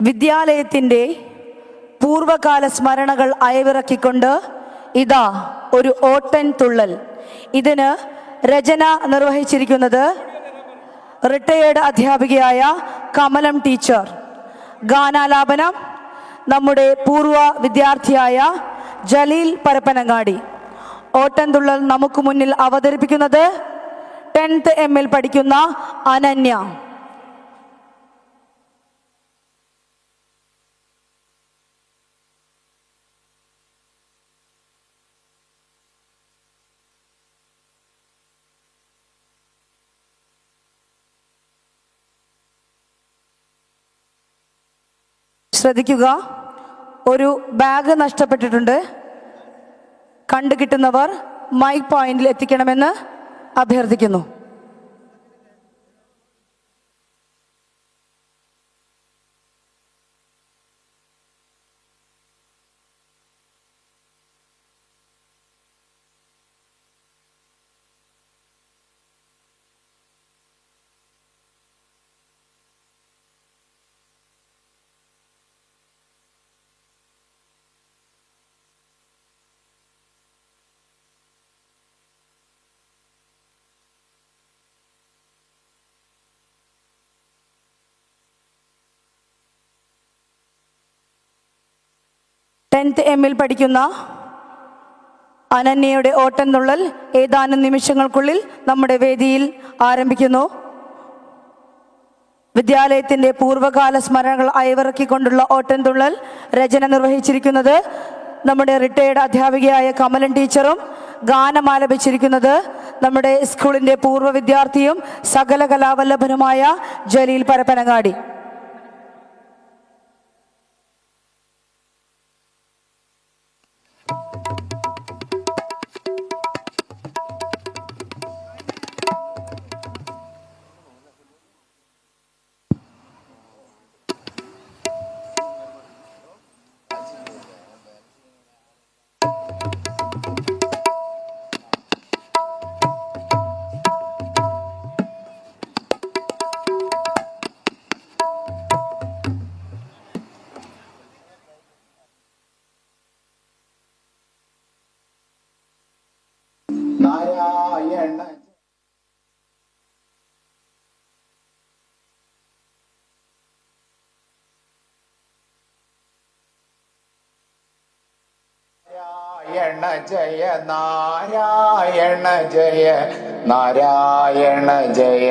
വിദ്യാലയത്തിന്റെ പൂർവകാല സ്മരണകൾ അയവിറക്കിക്കൊണ്ട് ഇതാ ഒരു ഓട്ടൻ തുള്ളൽ. ഇതിന് രചന നിർവഹിച്ചിരിക്കുന്നത് റിട്ടയേർഡ് അധ്യാപികയായ കമലം ടീച്ചർ. ഗാനാലാപനം നമ്മുടെ പൂർവ വിദ്യാർത്ഥിയായ ജലീൽ പരപ്പനങ്ങാടി. ഓട്ടൻതുള്ളൽ നമുക്ക് മുന്നിൽ അവതരിപ്പിക്കുന്നത് ടെൻത്ത് എമ്മിൽ പഠിക്കുന്ന അനന്യ. ശ്രദ്ധിക്കുക. ഒരു ബാഗ് നഷ്ടപ്പെട്ടിട്ടുണ്ട്. കണ്ടുകിട്ടുന്നവർ മൈക്ക് പോയിന്റിൽ എത്തിക്കണമെന്ന് അഭ്യർത്ഥിക്കുന്നു. ടെൻത്ത് എമ്മിൽ പഠിക്കുന്ന അനന്യയുടെ ഓട്ടംതുള്ളൽ ഏതാനും നിമിഷങ്ങൾക്കുള്ളിൽ നമ്മുടെ വേദിയിൽ ആരംഭിക്കുന്നു. വിദ്യാലയത്തിന്റെ പൂർവകാല സ്മരണകൾ അയവിറക്കിക്കൊണ്ടുള്ള ഓട്ടംതുള്ളൽ രചന നിർവഹിച്ചിരിക്കുന്നത് നമ്മുടെ റിട്ടയേർഡ് അധ്യാപികയായ കമലൻ ടീച്ചറും ഗാനം ആലപിച്ചിരിക്കുന്നത് നമ്മുടെ സ്കൂളിന്റെ പൂർവ വിദ്യാർത്ഥിയും സകല കലാവല്ലഭനുമായ ജലീൽ പരപ്പനങ്ങാടി. നാരായണ ജയ നാരായണ ജയ നാരായണ ജയ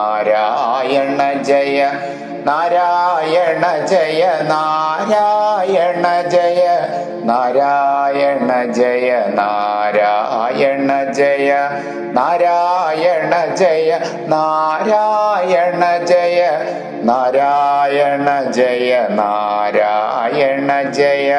നാരായണ ജയ നാരായണ ജയ നാരായണ ജയ നാരായണ ജയ നാരായണ ജയ നാരായണ ജയ നാരായണ ജയ നാരായണ ജയ നാരായണ ജയ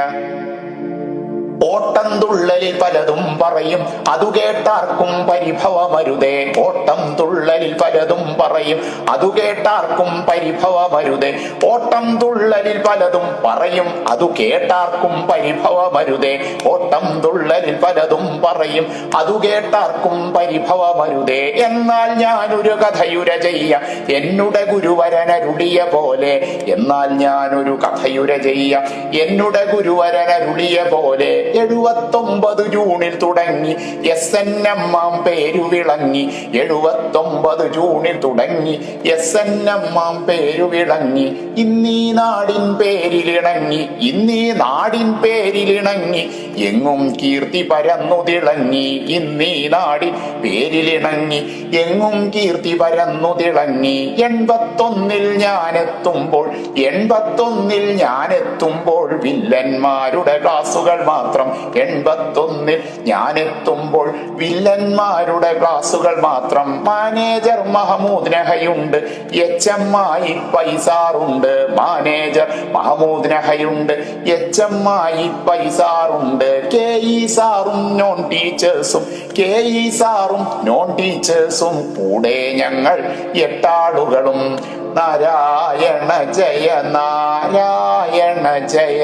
ഓട്ടം തുള്ളലിൽ പലതും പറയും. അതു കേട്ടാർക്കും പരിഭവമരുതേ. ഓട്ടം തുള്ളലിൽ പലതും പറയും. അതു കേട്ടാർക്കും പരിഭവമരുതേ. ഓട്ടം തുള്ളലിൽ പലതും പറയും. അതു കേട്ടാർക്കും പരിഭവമരുതേ. ഓട്ടം തുള്ളലിൽ പലതും പറയും. അതു കേട്ടാർക്കും പരിഭവമരുതേ. എന്നാൽ ഞാനൊരു കഥയുര ചെയ്യ. എന്നുടെ ഗുരുവരനരുളിയ പോലെ. എന്നാൽ ഞാനൊരു കഥയുര ചെയ്യ. എന്നുടെ ഗുരുവരനരുളിയ പോലെ. എഴുപത്തൊമ്പത് ജൂണിൽ തുടങ്ങി. എസ് എൻ എം ആം പേരു വിളങ്ങി. എഴുപത്തൊമ്പത് ജൂണിൽ തുടങ്ങി. എസ് എൻ എം ആം പേരു വിളങ്ങി. ഇന്നീ നാടിൻ പേരിലിണങ്ങി ഇന്നീ നാടിൻ പേരിലിണങ്ങി എങ്ങും കീർത്തി പരന്നു തിളങ്ങി. ഇന്നീ നാടിൻ പേരിലിണങ്ങി എങ്ങും കീർത്തി പരന്നു തിളങ്ങി. എൺപത്തൊന്നിൽ ഞാനെത്തുമ്പോൾ എൺപത്തൊന്നിൽ ഞാനെത്തുമ്പോൾ വില്ലന്മാരുടെ ക്ലാസുകൾ മാത്രം എൺപത്തൊന്നിൽ ഞാനെത്തുമ്പോൾ വില്ലന്മാരുടെ ക്ലാസുകൾ മാത്രം. മാനേജർ മഹമൂദ് നഹയുണ്ട്. എച്ച് എം ആയി പൈസാറുണ്ട്. മാനേജർ മഹമൂദ് നഹയുണ്ട്. എച്ച് എം ആയി പൈസാറുണ്ട്. കെ ഇ സാറും നോൺ ടീച്ചേഴ്സും കെ ഇ സാറും നോൺ ടീച്ചേഴ്സും കൂടെ ഞങ്ങൾ എട്ടാളുകളും നാരായണ ജയ നാരായണ ജയ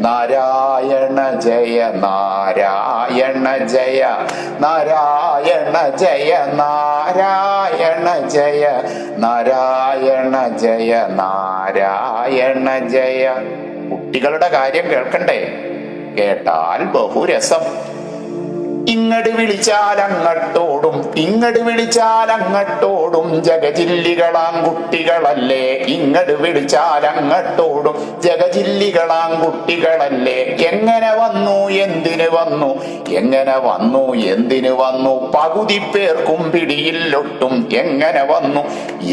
നാരായണ ജയ നാരായണ ജയ നാരായണ ജയ നാരായണ ജയ നാരായണ ജയ നാരായണ ജയ. കുട്ടികളുടെ കാര്യം കേൾക്കണ്ടേ? കേട്ടാൽ ബഹുരസം. ഇങ്ങട് വിളിച്ചാൽ അങ്ങട്ടോടും ഇങ്ങട് വിളിച്ചാൽ അങ്ങട്ടോടും ജഗജില്ലികളാം കുട്ടികളല്ലേ ഇങ്ങട് വിളിച്ചാൽ അങ്ങട്ടോടും ജഗജില്ലികളാം കുട്ടികളല്ലേ എങ്ങനെ വന്നു എന്തിന് വന്നു? എങ്ങനെ വന്നു എന്തിന് വന്നു? പകുതി പേർക്കും പിടിയില്ലൊട്ടും എങ്ങനെ വന്നു?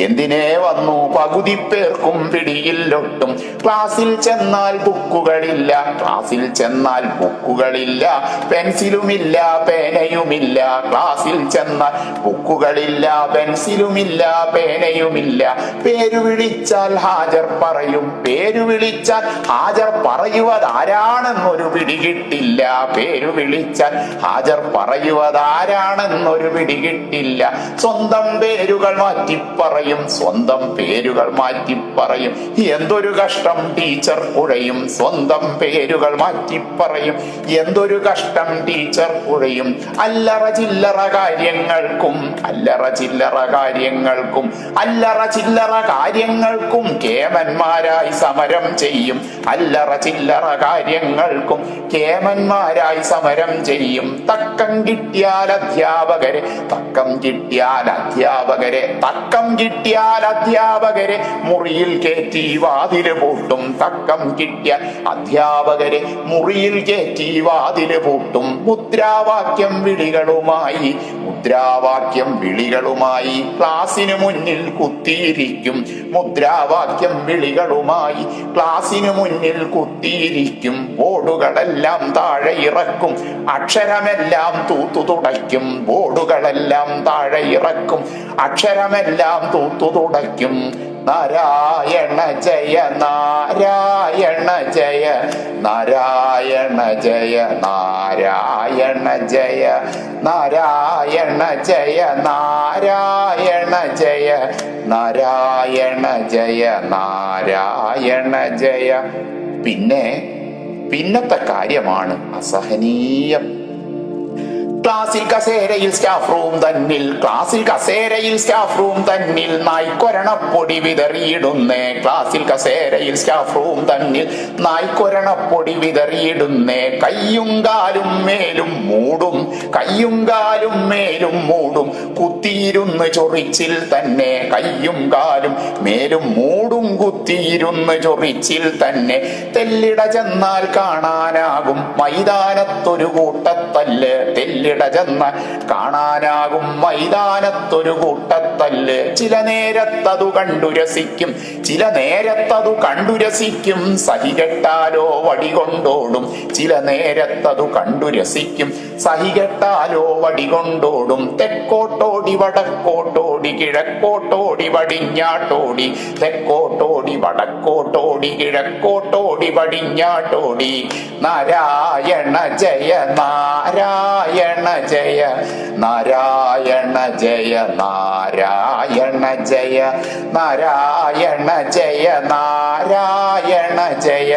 എന്തിനെ വന്നു? പകുതി പേർക്കും പിടിയില്ലൊട്ടും ക്ലാസ്സിൽ ചെന്നാൽ ബുക്കുകളില്ല ക്ലാസ്സിൽ ചെന്നാൽ ബുക്കുകളില്ല പെൻസിലുമില്ല പേനയുമില്ല ക്ലാസ്സിൽ ചെന്ന ബുക്കുകളില്ല പെൻസിലുമില്ല പേനയുമില്ല. പേരു വിളിച്ചാൽ ഹാജർ പറയും പേരു വിളിച്ചാൽ ഹാജർ പറയുവതാരാണെന്നൊരു പിടികിട്ടില്ല പേരു വിളിച്ചാൽ ഹാജർ പറയുവതാരാണെന്നൊരു പിടികിട്ടില്ല സ്വന്തം പേരുകൾ മാറ്റി പറയും സ്വന്തം പേരുകൾ മാറ്റി പറയും എന്തൊരു കഷ്ടം ടീച്ചർ കുഴയും സ്വന്തം പേരുകൾ മാറ്റി പറയും എന്തൊരു കഷ്ടം ടീച്ചർ കുഴയും. അല്ലറ ചില്ലറ കാര്യങ്ങൾക്കും അല്ലറ ചില്ലറ കാര്യങ്ങൾക്കും അല്ലറ ചില്ലറ കാര്യങ്ങൾക്കും കേമന്മാരായി സമരം ചെയ്യും. അല്ലറ ചില്ലറ കാര്യങ്ങൾക്കും കേമന്മാരായി സമരം ചെയ്യും. തക്കം കിട്ടിയാൽ അധ്യാപകരെ തക്കം കിട്ടിയാൽ അധ്യാപകരെ തക്കം കിട്ടിയാൽ അധ്യാപകരെ മുറിയിൽ കയറ്റി വാതിൽ പൂട്ടും. തക്കം കിട്ടിയ അധ്യാപകരെ മുറിയിൽ കയറ്റി വാതിൽ പൂട്ടും. മുദ്രാവാക്യം വിളികളുമായി മുദ്രാവാക്യം വിളികളുമായി ക്ലാസ്സിന് മുന്നിൽ കുത്തിയിരിക്കും. മുദ്രാവാക്യം വിളികളുമായി ക്ലാസ്സിന് മുന്നിൽ കുത്തിയിരിക്കും. ബോർഡുകളെല്ലാം താഴെ ഇറക്കും. അക്ഷരമെല്ലാം തൂത്തു തുടയ്ക്കും ബോർഡുകളെല്ലാം താഴെ ഇറക്കും അക്ഷരമെല്ലാം തൂത്തു തുടയ്ക്കും. നാരായണ ജയ നാരായണ ജയ നാരായണ ജയ നാരായണ ജയ നാരായണ ജയ നാരായണ ജയ നാരായണ ജയ നാരായണ ജയ. പിന്നെ പിന്നത്തെ കാര്യമാണ് അസഹനീയം. ക്ലാസ്സിൽ കസേരയിൽ സ്റ്റാഫ് റൂം തന്നിൽ ക്ലാസ്സിൽ കസേരയിൽ സ്റ്റാഫ് റൂം തന്നിൽ നായ്ക്കൊരണപ്പൊടി വിതറിയിടുന്നേ. ക്ലാസ്സിൽ കസേരയിൽ സ്റ്റാഫ് റൂം തന്നിൽ നായ്ക്കൊരണപ്പൊടി വിതറിയിടുന്നേ. കയ്യും കാലും മേലും മൂടും കയ്യും കാലും മേലും മൂടും കുത്തിയിരുന്ന് ചൊറിച്ചിൽ തന്നെ. കയ്യും കാലും മേലും മൂടും കുത്തിയിരുന്ന് ചൊറിച്ചിൽ തന്നെ. തെല്ലിട ചെന്നാൽ കാണാനാകും മൈതാനത്തൊരു കൂട്ടത്തല്ല്. തെല്ലിട ചെന്നാൽ കാണാനാകും മൈതാനത്തൊരു കൂട്ടത്തല്ല്. ചില നേരത്തതു കണ്ടുരസിക്കും ചില നേരത്തതു കണ്ടുരസിക്കും സഹി കെട്ടാലോ സഹികെട്ടാലോ വടികൊണ്ടോടും ചില നേരത്തതു കണ്ടുരസിക്കും സഹി കെട്ടാലോ സഹികെട്ടാലോ വടികൊണ്ടോടും തെക്കോട്ടോടി വടക്കോട്ടോടി കിഴക്കോട്ടോടി വടിഞ്ഞാട്ടോടി. തെക്കോട്ടോടി വടക്കോട്ടോടി കിഴക്കോട്ടോടി വടിഞ്ഞാട്ടോടി. നാരായണ ജയ നാരായണ ജയ നാരായണ ജയ നാരായണ ജയ നാരായണ ജയ നാരായണ ജയ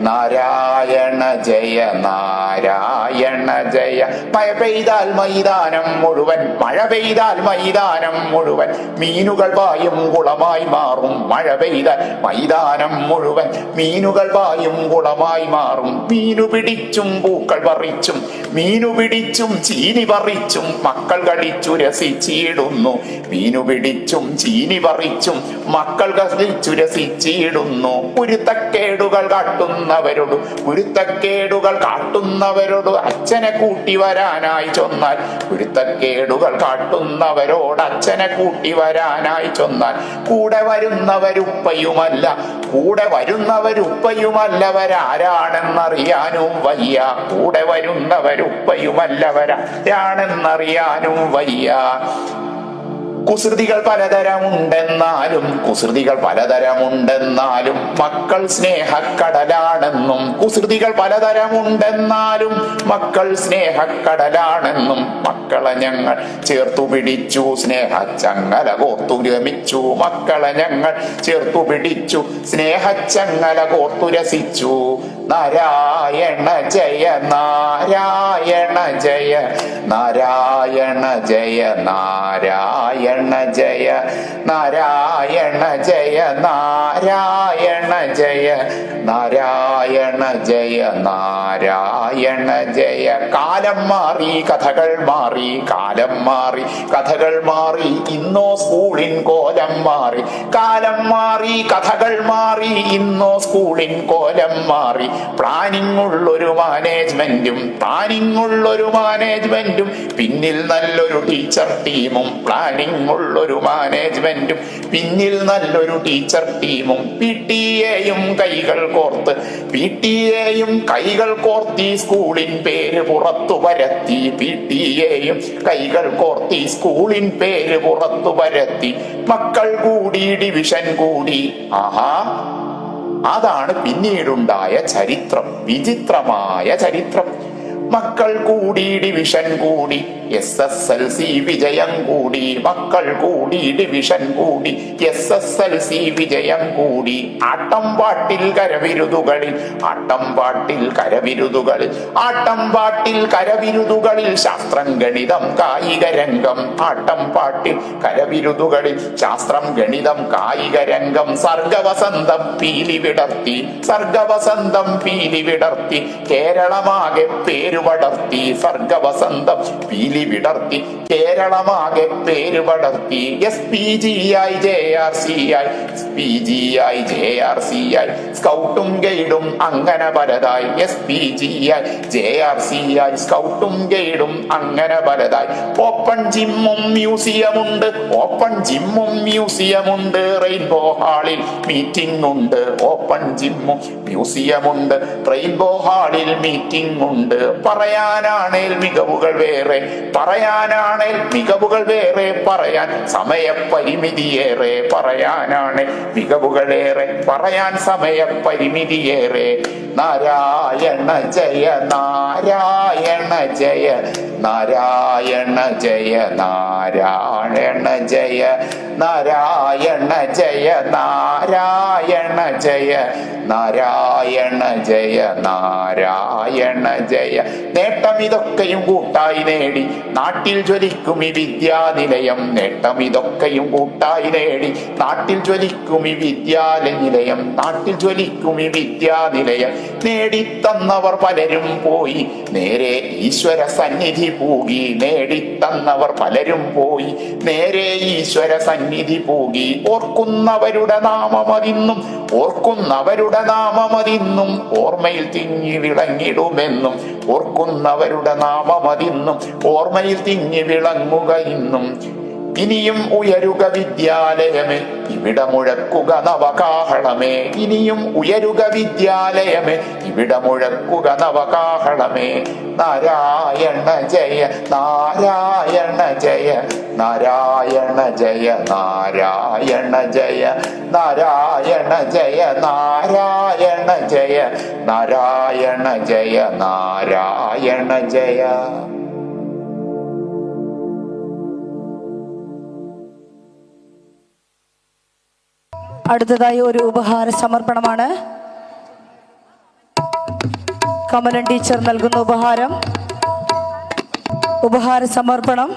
നാരായണ ജയ നാരായണ ജയ. മഴ പെയ്താൽ മൈതാനം മുഴുവൻ മഴ പെയ്താൽ മൈതാനം മുഴുവൻ. മീനുകൾ പായും കുളമായി മാറും. മഴ പെയ്ത മൈതാനം മുഴുവൻ മീനുകൾ പായും കുളമായി മാറും. മീനു പിടിച്ചും പൂക്കൾ പറിച്ചും മീനു പിടിച്ചും ചീനി പറിച്ചും മക്കൾ കളിച്ചു രസിച്ചിടുന്നു. മീനു പിടിച്ചും ചീനി പറിച്ചും മക്കൾ കളിച്ചു രസിച്ചിടുന്നു. കുരുത്തക്കേടുകൾ കാട്ടുന്നവരോട് കുരുത്തക്കേടുകൾ കാട്ടുന്നവരോട് അച്ഛനെ കൂട്ടി വരാനായി ചൊന്നാൽ കുരുത്തക്കേടുകൾ കാട്ടുന്നവരോട് അച്ഛനെ കൂട്ടി വരാനായി ചൊന്നാൽ കൂടെ വരുന്നവരുപ്പയുമല്ല കൂടെ വരുന്നവരുപ്പയുമല്ലവരാരാണെന്നറിയാനും വയ്യ. കൂടെ വരുന്നവരുപ്പയുമല്ലവരാരാണെന്നറിയാനും വയ്യ. കുസൃതികൾ പലതരമുണ്ടെന്നാലും കുസൃതികൾ പലതരമുണ്ടെന്നാലും മക്കൾ സ്നേഹക്കടലാണെന്നും കുസൃതികൾ പലതരമുണ്ടെന്നാലും മക്കൾ സ്നേഹക്കടലാണെന്നും മക്കളെ ഞങ്ങൾ ചേർത്തു പിടിച്ചു സ്നേഹച്ചങ്ങല കോർത്തു രമിച്ചു മക്കളെ ഞങ്ങൾ ചേർത്തു പിടിച്ചു സ്നേഹച്ചങ്ങല കോർത്തു രസിച്ചു നാരായണ ജയ നാരായണ ജയ നാരായണ ജയ നാരായണ ജയ നാരായണ ജയ നാരായണ ജയ നാരായണ ജയ നാരായണ ജയ. കാലം മാറി കഥകൾ മാറി കാലം മാറി കഥകൾ മാറി ഇന്നോ സ്കൂളിൻ കോലം മാറി. കാലം മാറി കഥകൾ മാറി ഇന്നോ സ്കൂളിൻ കോലം മാറി. പ്ലാനിങ് ഉള്ളൊരു മാനേജ്മെന്റും പ്ലാനിങ് ഉള്ളൊരു മാനേജ്മെന്റും പിന്നിൽ നല്ലൊരു ടീച്ചർ ടീമും പ്ലാനിങ് ഉള്ളൊരു മാനേജ്മെന്റും പിന്നിൽ നല്ലൊരു ടീച്ചർ ടീമും പി ടി എയും കൈകൾ കോർത്ത് പി ടി എയും കൈകൾ കോർത്തി സ്കൂളിൻ പേര് പുറത്തു വരത്തി പി ടി എയും കൈകൾ കോർത്തി സ്കൂളിൻ പേര് പുറത്തു വരത്തി മക്കൾ കൂടി ഡിവിഷൻ കൂടി. ആഹാ. അതാണ് പിന്നീടുണ്ടായ ചരിത്രം. വിചിത്രമായ ചരിത്രം. മക്കൾ കൂടി ഡിവിഷൻ കൂടി. എസ് എസ് എൽ സി വിജയം കൂടി. മക്കൾ കൂടി ഡിവിഷൻ കൂടി. എസ് എസ് എൽ സി വിജയം കൂടി. ആട്ടം പാട്ടിൽ കരവിരുതുകളിൽ ആട്ടം പാട്ടിൽ കരവിരുതുകളിൽ ആട്ടം പാട്ടിൽ കരവിരുതുകളിൽ ശാസ്ത്രം ഗണിതം കായിക രംഗം ആട്ടം പാട്ടിൽ കരവിരുതുകളിൽ ശാസ്ത്രം ഗണിതം കായിക രംഗം സർഗവസന്തം പീലി വിടർത്തി സർഗവസന്തം പീലി വിടർത്തി കേരളമാകെ പേരുപടർത്തി സർഗവസന്തം പീലി വിടർത്തി കേരളമാകെ പേരുപടർത്തി S P G I J R C I S P G I J R C I സ്കൗട്ടും ഗൈഡും അങ്ങനെ പലതായി. S P G I J R C I സ്കൗട്ടും ഗൈഡും അങ്ങനെ പലതായി. ഓപ്പൺ ജിമ്മും മ്യൂസിയമുണ്ട്. ഓപ്പൺ ജിമ്മും മ്യൂസിയമുണ്ട്. റെയിൻബോ ഹാളിൽ മീറ്റിംഗ് ഉണ്ട് ഓപ്പൺ ജിമ്മും മ്യൂസിയമുണ്ട്. റെയിൻബോ ഹാളിൽ മീറ്റിംഗ് ഉണ്ട് പറയാനാണേൽ മികവുകൾ വേറെ പറയാനാണേൽ മികവുകൾ വേറെ പറയാൻ സമയപരിമിതിയേറെ പറയാനാണ് മികവുകളേറെ പറയാൻ സമയപരിമിതിയേറെ. നാരായണ ജയ നാരായണ ജയ നാരായണ ജയ നാരായണ ജയ നാരായണ ജയ നാരായണ ജയ നാരായണ ജയ നാരായണ ജയ. നേട്ടം ഇതൊക്കെയും കൂട്ടായി നേടി നാട്ടിൽ ജ്വലിക്കും ഈ വിദ്യാനിലയം. നേട്ടം ഇതൊക്കെയും കൂട്ടായി നേടി നാട്ടിൽ ജ്വലിക്കും ഈ വിദ്യാലനിലയം നാട്ടിൽ ജ്വലിക്കും ഈ വിദ്യാനിലയം. നേടിത്തന്നവർ പലരും പോയി. നേരെ ഈശ്വര സന്നിധി പൂകി. നേടിത്തന്നവർ പലരും പോയി. നേരെ ഈശ്വര സന്നിധി പൂകി. ഓർക്കുന്നവരുടെ നാമമതിന്നും ഓർക്കുന്നവരുടെ നാമമതിന്നും ഓർമ്മയിൽ തിങ്ങി വിളങ്ങിടുമെന്നും ഓർക്കുന്നവരുടെ നാമമതിന്നും ഓർമ്മയിൽ തിങ്ങി വിളങ്ങുക ഇന്നും. ഇനിയും ഉയരുക വിദ്യാലയമേ ഇവിടെ മുഴക്കുക നവകാഹളമേ. ഇനിയും ഉയരുക വിദ്യാലയമേ ഇവിടെ മുഴക്കുക നവകാഹളമേ. നാരായണ ജയ നാരായണ ജയ നാരായണ ജയ നാരായണ ജയ നാരായണ ജയ നാരായണ ജയ നാരായണ ജയ നാരായണ ജയ. അടുത്തതായി ഒരു ഉപഹാര സമർപ്പണമാണ്. കമലൻ ടീച്ചർ നൽകുന്ന ഉപഹാരം. ഉപഹാര സമർപ്പണം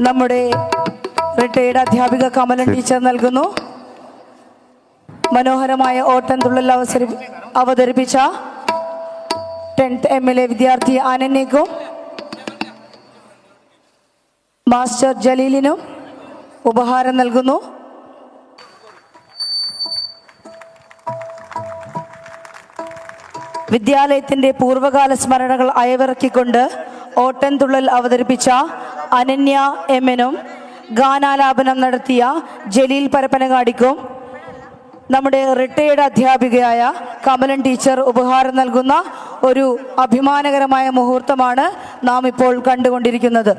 നമ്മുടെ റിട്ടയർഡ് അധ്യാപിക കമലൻ ടീച്ചർ നൽകുന്നു. മനോഹരമായ ഓട്ടം തുള്ളൽ അവസരി അവതരിപ്പിച്ച ടെൻത്ത് എം എൽ എ വിദ്യാർത്ഥി അനന്യക്കും മാസ്റ്റർ ജലീലിനും ഉപഹാരം നൽകുന്നു. വിദ്യാലയത്തിന്റെ പൂർവകാല സ്മരണകൾ അയവിറക്കിക്കൊണ്ട് ഓട്ടൻതുള്ളൽ അവതരിപ്പിച്ച അനന്യ എമ്മിനും ഗാനാലാപനം നടത്തിയ ജലീൽ പരപ്പനങ്ങാടിക്കും നമ്മുടെ റിട്ടയേർഡ് അധ്യാപികയായ കമലൻ ടീച്ചർ ഉപഹാരം നൽകുന്ന ഒരു അഭിമാനകരമായ മുഹൂർത്തമാണ് നാം ഇപ്പോൾ കണ്ടുകൊണ്ടിരിക്കുന്നത്.